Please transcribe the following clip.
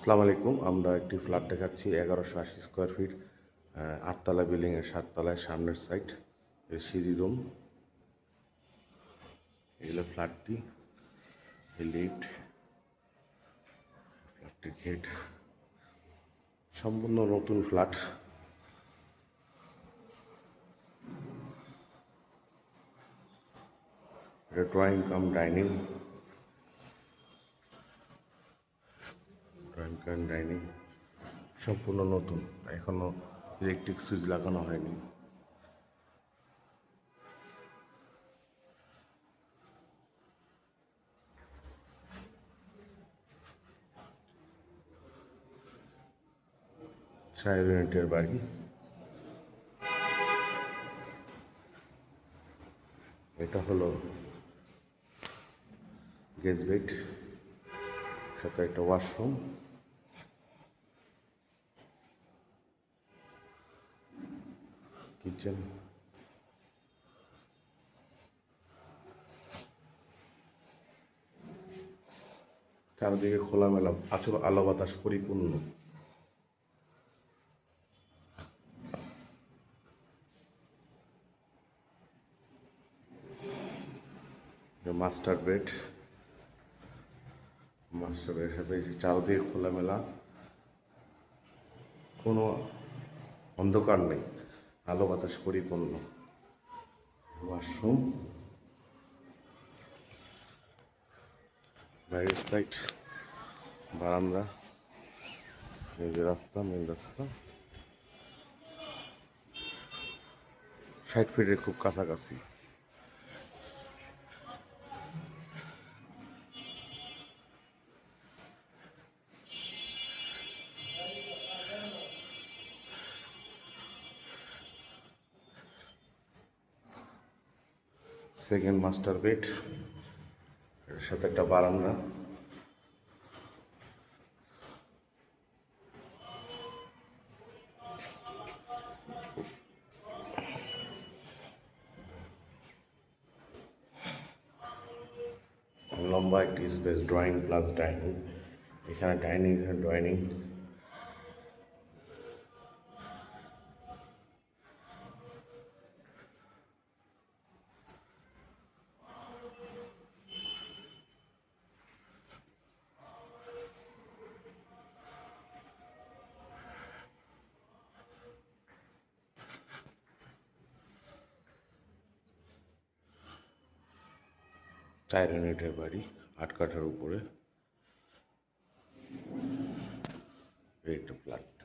আসসালামু আলাইকুম, আমরা একটি ফ্ল্যাট দেখাচ্ছি, এগারোশো আশি স্কোয়ার ফিট আটতলা বিল্ডিংয়ের সাততলায় সামনের সাইড সিঁড়ি রুম এগুলো ফ্ল্যাটটি লিফট ফ্ল্যাটটির গেট সম্পূর্ণ নতুন ফ্ল্যাট এটা drawing cum dining drawing cum dining সম্পূর্ণ নতুন। এখনও ইলেকট্রিক সুইচ লাগানো হয়নি। চার ইউনিটের বাড়ি। এটা হলো গেস্ট বেড, সাথে একটা ওয়াশরুম। কিচেন। চারদিকে খোলামেলা, আচর আলো বাতাস পরিপূর্ণ। মাস্টার বেড, মাস্টার বেডের সাথে চারদিকে খোলামেলা, কোনো অন্ধকার নেই। আলো বাতাস পরিপূর্ণ। ওয়াশরুম বাইরের সাইড বারান্দা, এই যে রাস্তা মেন রাস্তা। ষাট ফিটের খুব কাছাকাছি। সেকেন্ড মাস্টার বেড এর সাথে একটা বারান্দা। লম্বা একটি স্পেস ড্রয়িং প্লাস ডাইনিং এখানে ডাইনিং এখানে ড্রয়িং চার ইউনিটের বাড়ি আট কাঠার উপরে একটা ফ্ল্যাট